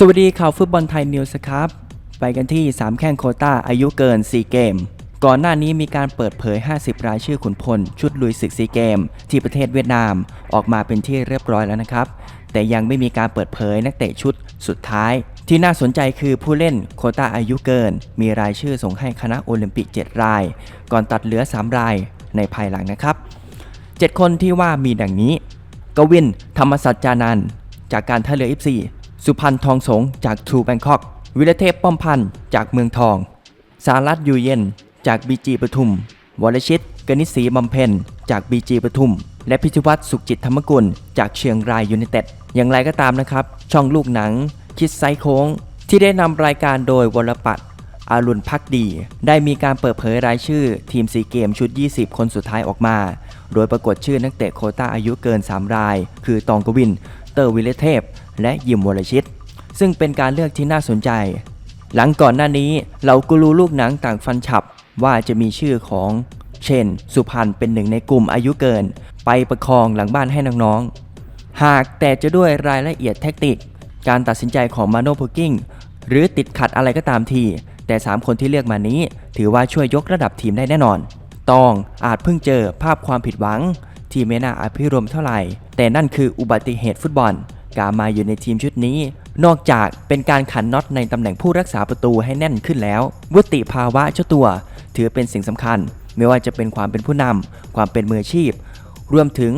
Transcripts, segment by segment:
สวัสดีข่าวฟุตบอลไทยนิวส์ครับ ไปกันที่ 3 แข้งโคต้าอายุเกิน 4 เกม ก่อนหน้านี้มีการเปิดเผย 50 รายชื่อขุนพล ชุดลุยศึกซีเกม ที่ประเทศเวียดนาม ออกมาเป็นที่เรียบร้อยแล้วนะครับ แต่ยังไม่มีการเปิดเผยนักเตะชุดสุดท้าย ที่น่าสนใจคือผู้เล่นโคต้าอายุเกิน มีรายชื่อส่งให้คณะโอลิมปิก 7 ราย ก่อนตัดเหลือ 3 รายในภายหลังนะครับ 7 คนที่ว่ามีดังนี้ กวิน ธรรมสัจจานันท์จากการท่าเรือ FC สุพันธ์ทองสงจากทรูแบงคอก วิรเทพป้อมพันธ์จากเมืองทอง สารัตอยู่เย็นจากบีจีปทุม วรชิตกนิษฐ์บำเพ็ญจากบีจีปทุม และพิธิวัตรสุขจิตธรรมกุล จากเชียงรายยูไนเต็ด อย่างไรก็ตามนะครับ ช่องลูกหนัง คิดไซโค้ง ที่ได้นำรายการโดยวรปัตอารุณพักดี ได้มีการเปิดเผยรายชื่อทีมซีเกมชุด 20 คนสุดท้ายออกมา โดยปรากฏชื่อนักเตะโคต้าอายุเกิน 3 ราย คือตองกวิน ตอร์วิเลเทพ และยิมวรชิต ซึ่งเป็นการเลือกที่น่าสนใจ หลังก่อนหน้านี้เหล่ากูรูลูกหนังต่างฟันฉับว่าจะมีชื่อของเชนสุพรรณเป็นหนึ่งในกลุ่มอายุเกิน ไปประคองหลังบ้านให้น้องๆ หากแต่จะด้วยรายละเอียดแท็กติกการตัดสินใจของมาโนโพกิ้งหรือติดขัดอะไรก็ตามที แต่ 3 คนที่เลือกมานี้ ถือว่าช่วยยกระดับทีมได้แน่นอน ตองอาจเพิ่งเจอภาพความผิดหวัง ที่ไม่น่าอภิรมเท่าไหร่ แต่นั่นคืออุบัติเหตุฟุตบอล การมาอยู่ในทีมชุดนี้ นอกจากเป็นการขันน็อตในตำแหน่งผู้รักษาประตูให้แน่นขึ้นแล้ว วุฒิภาวะเจ้าตัว ถือเป็นสิ่งสำคัญ ไม่ว่าจะเป็นความเป็นผู้นำความเป็นมืออาชีพ รวมถึง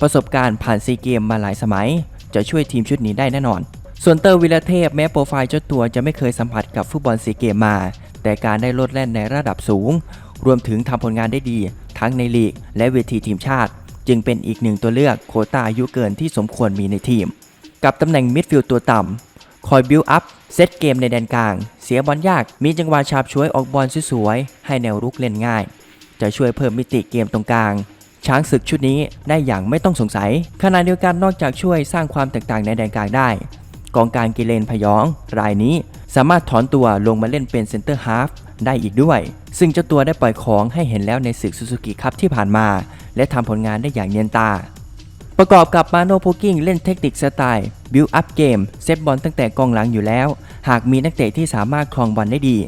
ประสบการณ์ผ่านซีเกมมาหลายสมัย จะช่วยทีมชุดนี้ได้แน่นอน ส่วนเตอร์วิลเทพแม้โปรไฟล์เจ้าตัวจะไม่เคยสัมผัสกับฟุตบอลซีเกมมา แต่การได้โลดแล่นในระดับสูง รวมถึงทำผลงานได้ดี ทั้งในลีกและเวทีทีมชาติ จึงเป็นอีกหนึ่งตัวเลือกโคต้าอายุเกินที่สมควรมีในทีม กับตำแหน่งมิดฟิลด์ตัวต่ำคอยบิลอัพเซตเกมในแดนกลาง เสียบอลยากมีจังหวะฉาบช่วยออกบอลสวยๆให้แนวรุกเล่นง่าย จะช่วยเพิ่มมิติเกมตรงกลาง ช้างศึกชุดนี้ได้อย่างไม่ต้องสงสัย ขณะเดียวกันนอกจากช่วยสร้างความแตกต่างในแดนกลางได้ กองกลารกิเลนพยอง รายนี้สามารถถอนตัวลงมาเล่นเป็นเซนเตอร์ฮาฟได้อีกด้วย ซึ่งเจ้าตัวได้ปล่อยของให้เห็นแล้วในศึกซูซูกิคัพที่ผ่านมา และทำผลงานได้อย่างเนียนตา ประกอบกับมาโนโพกิ้งเล่นเทคนิคสไตล์บิวอัพเกมเซตบอลตั้งแต่กองหลังอยู่แล้ว หากมีนักเตะที่สามารถครองบอลได้ดี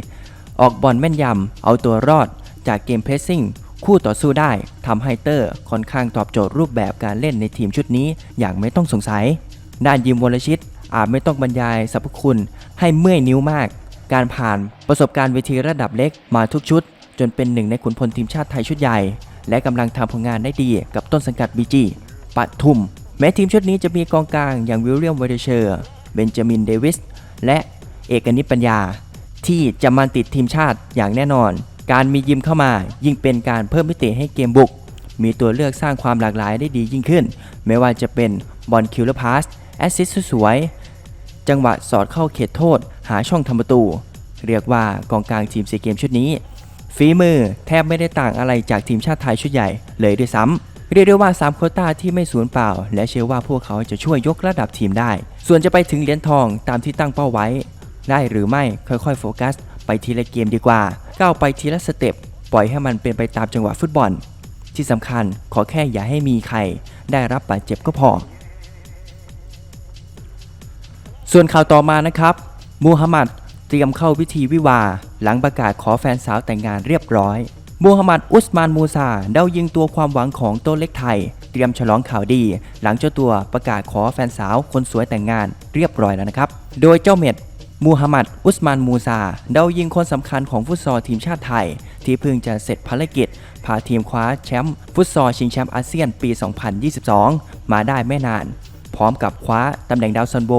ออกบอลแม่นยำเอาตัวรอด จากเกมเพรสซิ่งคู่ต่อสู้ได้ทำให้เตอร์ค่อนข้างตอบโจทย์รูปแบบการเล่นในทีมชุดนี้อย่างไม่ต้องสงสัย ด้านยิมวรชิตอาจไม่ต้องบรรยายสรรพคุณให้เมื่อยนิ้วมาก การผ่านประสบการณ์เวทีระดับเล็กมาทุกชุด จนเป็นหนึ่งในขุนพลทีมชาติไทยชุดใหญ่ และกำลังทำผลงานได้ดีกับต้นสังกัดบีจีปัทุม แม้ทีมชุดนี้จะมีกองกลางอย่างวิลเลียมเวเดเชอร์ เบนจามินเดวิส และเอกนิตปัญญา ที่จะมาติดทีมชาติอย่างแน่นอน การมียิมเข้ามา ยิ่งเป็นการเพิ่มมิติให้เกมบุก มีตัวเลือกสร้างความหลากหลายได้ดียิ่งขึ้น ไม่ว่าจะเป็นบอลคิวเลอร์พาสแอสซิสสวยจังหวะสอดเข้าเขตโทษ หาช่องทำประตู เรียกว่ากองกลางทีมซีเกมชุดนี้ ฝีมือแทบไม่ได้ต่างอะไรจากทีมชาติไทยชุดใหญ่เลยด้วยซ้ำเรียกได้ว่า 3 โคต้าที่ไม่สูญเปล่า และเชื่อว่าพวกเขาจะช่วยยกระดับทีมได้ ส่วนจะไปถึงเหรียญทองตามที่ตั้งเป้าไว้ ได้หรือไม่ค่อยๆ โฟกัส ไปทีละเกมดีกว่า ก้าวไปทีละสเต็ปปล่อยให้มันเป็นไปตามจังหวะฟุตบอล ที่สำคัญขอแค่อย่าให้มีใคร ได้รับบาดเจ็บก็พอ ส่วนข่าวต่อมานะครับ มูฮัมหมัด เตรียมเข้าพิธีวิวา หลังประกาศขอแฟนสาวแต่งงานเรียบร้อยมูฮัมหมัดอุสมานมูซาเดายิงตัวความหวังของโต้เล็กไทย เตรียมฉลองข่าวดี หลังเจ้าตัวประกาศขอแฟนสาวคนสวยแต่งงานเรียบร้อยแล้วนะครับ โดยเจ้าเม็ดมูฮัมหมัดอุสมานมูซาเดายิงคนสำคัญของฟุตซอลทีมชาติไทย ที่เพิ่งจะเสร็จภารกิจ พาทีมคว้าแชมป์ฟุตซอลชิงแชมป์อาเซียนปี 2022 มาได้ไม่นาน พร้อมกับคว้าตำแหน่งดาวซันโบ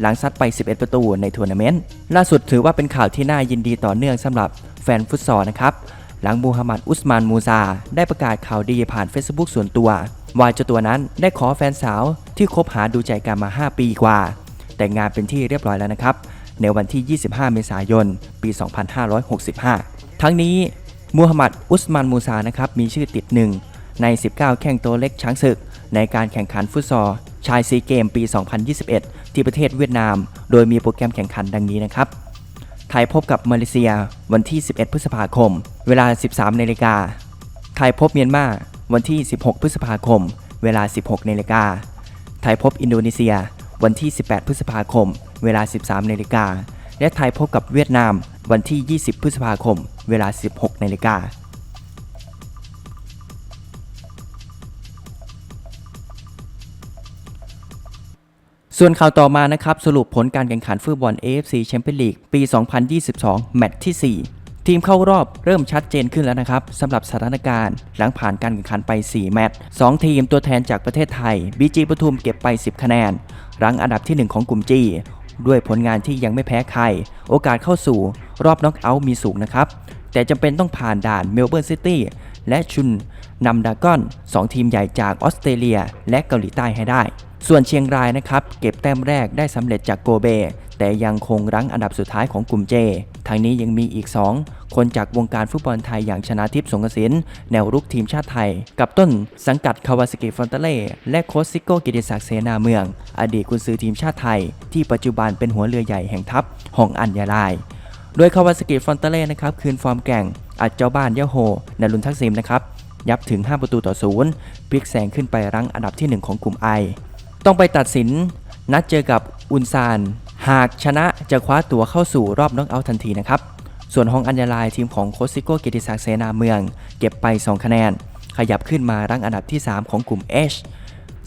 หลังซัดไป 11 ประตูในทัวร์นาเมนต์ล่าสุดถือว่าเป็นข่าวที่น่ายินดีต่อเนื่องสำหรับแฟนฟุตซอลนะครับ หลังมูฮัมหมัดอุสมานมูซา ได้ประกาศข่าวดีผ่าน Facebook ส่วนตัว ว่าเจ้าตัวนั้นได้ขอแฟนสาวที่คบหาดูใจกันมา 5 ปีกว่า แต่งงานเป็นที่เรียบร้อยแล้วนะครับ ในวันที่ 25 เมษายน ปี 2565 ทั้งนี้มูฮัมหมัดอุสมานมูซานะครับมีชื่อติดหนึ่งใน 19 แข่งตัวเล็กช้างศึก ในการแข่งขันฟุตซอล ชายซีเกมปี 2021 ที่ประเทศเวียดนาม โดยมีโปรแกรมแข่งขันดังนี้นะครับ ไทยพบกับมาเลเซียวันที่ 11 พฤษภาคม เวลา 13นาฬิกา ไทยพบเมียนมาวันที่ 16 พฤษภาคม เวลา 16นาฬิกา ไทยพบอินโดนีเซียวันที่ 18 พฤษภาคม เวลา 13นาฬิกา และไทยพบกับเวียดนามวันที่ 20 พฤษภาคม เวลา 16นาฬิกา ส่วนข่าวต่อมานะครับ สรุปผลการแข่งขันฟุตบอล AFC Champions League ปี 2022 แมตช์ที่ 4 ทีมเข้ารอบเริ่มชัดเจนขึ้นแล้วนะครับสำหรับสถานการณ์ หลังผ่านการแข่งขันไป 4 แมตช์2ทีมตัวแทนจากประเทศไทย BG ปทุมเก็บไป 10 คะแนน รั้งอันดับที่ 1 ของกลุ่ม G ด้วยผลงานที่ยังไม่แพ้ใคร โอกาสเข้าสู่รอบน็อกเอาท์มีสูงนะครับ แต่จำเป็นต้องผ่านด่านเมลเบิร์นซิตี้และชุนนำดากอน 2 ทีมใหญ่จากออสเตรเลีย และเกาหลีใต้ให้ได้ ส่วนเชียงรายนะครับ เก็บแต้มแรกได้สำเร็จจากโกเบ แต่ยังคงรั้งอันดับสุดท้ายของกลุ่มเจ ทางนี้ยังมีอีก 2 คนจากวงการฟุตบอลไทยอย่างชนะทิพย์สงกระสินแนวรุกทีมชาติไทย กับต้นสังกัดคาวาสกิฟอนเตเล่และโคชซิโก้กิติศักดิ์เสนาเมือง อดีตกุนซือทีมชาติไทย ที่ปัจจุบันเป็นหัวเรือใหญ่แห่งทัพหองอัญญาลายโดยคาวาสกิฟอนเตเล่นะครับคืนฟอร์มแก่งอัดเจ้าบ้านยะโฮนรุนทักซิมนะครับยับถึง 5 ประตูต่อศูนย์พลิกแซงขึ้นไปรั้งอันดับที่ 1 ของกลุ่มไอ ต้องไปตัดสินนัดเจอกับอุนซาน หากชนะจะคว้าตั๋วเข้าสู่รอบน็อกเอาท์ทันทีนะครับ ส่วนฮองอัญญาลายทีมของโคชซิโกเกียรติศักดิ์เสนาเมือง เก็บไป 2 คะแนน ขยับขึ้นมารั้งอันดับที่ 3 ของกลุ่ม H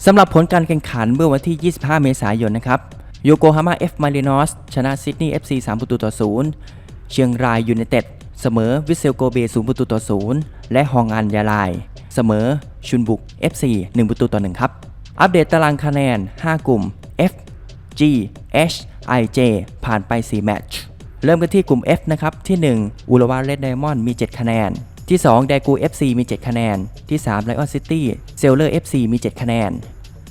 สำหรับผลการแข่งขันเมื่อวันที่ 25 เมษายนนะครับโยโกฮาม่าเอฟมารินอสชนะซิดนีย์ FC 3ประตูต่อ0เชียงรายยูไนเต็ดเสมอวิเซลโกเบ0ประตูต่อ0และฮองอันยาลาย เสมอชุนบุก FC 1 ประตูต่อ1ครับ อัปเดตตารางคะแนน 5 กลุ่ม F G H I J ผ่านไป 4 แมตช์ เริ่มกันที่กลุ่ม F นะครับ ที่ 1 อุลวาเรดไดมอนด์มี 7 คะแนน ที่ 2 ไดกู FC มี 7 คะแนน ที่ 3 ไลออนซิตี้เซลเลอร์ FC มี 7 คะแนน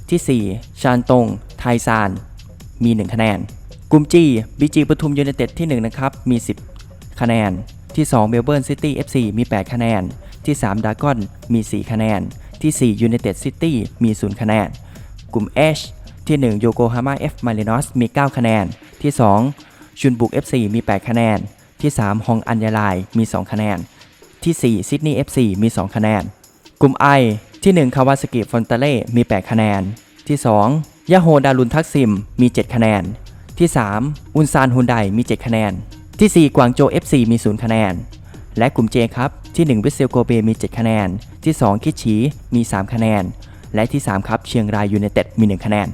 ที่ 4 ชานตง ไทซาน มี 1 คะแนน กลุ่ม G BG ปทุมยูไนเต็ดที่ 1 นะครับ มี 10 คะแนน ที่ 2 เมลเบิร์นซิตี้ FC มี 8 คะแนน ที่ 3 ดากอน มี 4 คะแนน ที่4ยูไนเต็ดซิตี้มี 0 คะแนน กลุ่ม H ที่1โยโกฮาม่า F มารินอสมี 9 คะแนน ที่ 2 ชุนบุก FC มี 8 คะแนน ที่ 3 ฮองอัญญาลายมี 2 คะแนน ที่ 4 ซิดนีย์ FC มี 2 คะแนน กลุ่ม I ที่ 1 คาวาสกิฟอนเตเล่มี 8 คะแนน ที่ 2ยาโฮดารุนทักซิมมี 7 คะแนน ที่ 3 อุนซานฮุนไดมี 7 คะแนน ที่ 4 กวางโจ FC มี 0 คะแนน และกลุ่ม J ครับ ที่ 1 วิเซลโกเบมี 7 คะแนน ที่ 2 คิดฉีมี 3 คะแนน และที่ 3 ครับ เชียงรายยูเนเต็ดมี 1 คะแนน